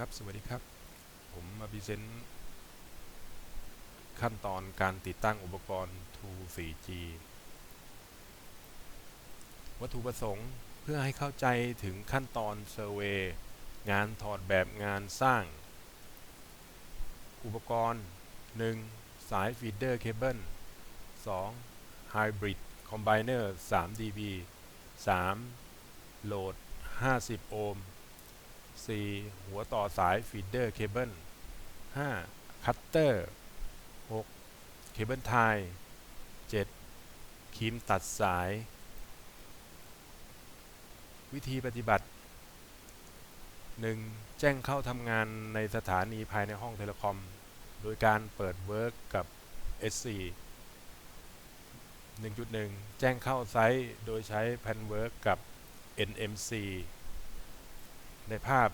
ครับ สวัสดีครับ ผมมาพรีเซนต์ขั้นตอนการติดตั้งอุปกรณ์ Tool 4G วัตถุประสงค์เพื่อให้เข้าใจถึงขั้นตอนเซอร์เวยงานถอดแบบงานสร้าง อุปกรณ์ 1. สายฟีดเดอร์เคเบิล 2. Hybrid Combiner 3 dB 3. โหลด 50 โอห์ม 4. หัวต่อสายฟีดเดอร์เคเบิล 5. คัตเตอร์ 6. เคเบิลไทย 7. ครีมตัดสาย วิธีปฏิบัติ 1. แจ้งเข้าทำงานในสถานีภายในห้องเทเลคอม โดยการเปิดเวิร์กกับ SC 1.1 แจ้งเข้าไซต์ โดยใช้แพนเวิร์กกับ NMC ในภาพ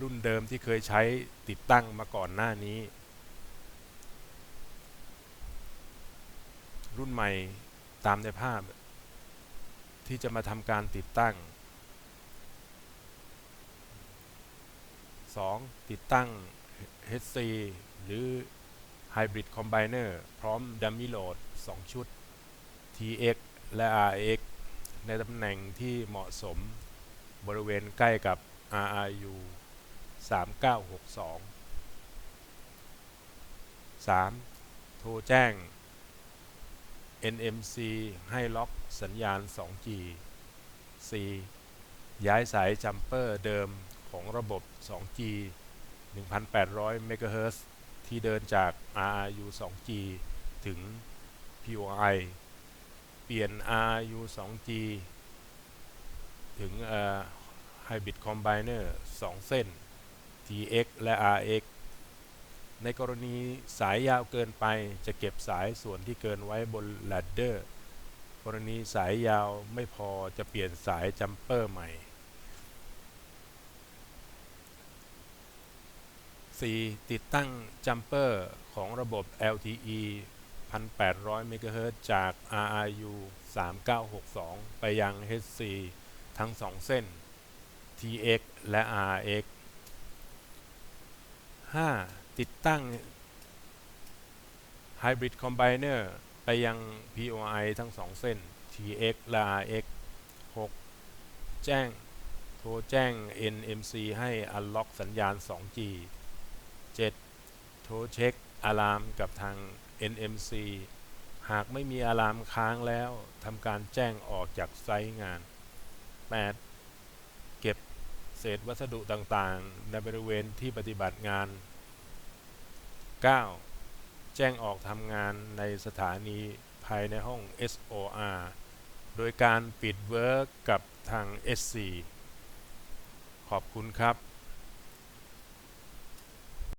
รุ่นเดิมที่เคยใช้ติดตั้งมาก่อนหน้านี้ รุ่นใหม่ตามในภาพ ที่จะมาทำการติดตั้ง 2. ติดตั้ง HC หรือ Hybrid Combiner พร้อม Dummy Load 2 ชุด TX และ RX ในตำแหน่งที่เหมาะสม บริเวณใกล้กับ RRU 3962 3. โทรแจ้ง NMC ให้ล็อกสัญญาณ 2G 4. ย้ายสายจัมเปอร์เดิมของระบบ 2G 1800 MHz ที่เดินจาก RRU 2G ถึง POI เปลี่ยน RRU 2G ถึง Hybrid Combiner 2เส้น TX และ RX ในกรณีสายยาวเกินไปจะเก็บสายส่วนที่เกินไว้บน ladder กรณีสายยาวไม่พอจะเปลี่ยนสายจัมเปอร์ใหม่ 4. ติดตั้งจัมเปอร์ของระบบ LTE 1800 MHz จาก RRU 3962 ไปยัง HC ทั้ง 2 เส้น TX และ RX 5. ติดตั้ง Hybrid Combiner ไปยัง POI ทั้ง 2 เส้น TX และ RX 6. แจ้ง โทรแจ้ง NMC ให้ Unlock สัญญาณ 2G 7. โทรเช็คอะลามกับทาง NMC หากไม่มีอะลามค้างแล้วทำการแจ้งออกจากไซต์งาน 8. เก็บเศษวัสดุต่างๆ ในบริเวณที่ปฏิบัติงาน 9. แจ้งออกทำงานในสถานีภายในห้อง SOR โดยการปิดเวิร์กกับทาง SC ขอบคุณครับ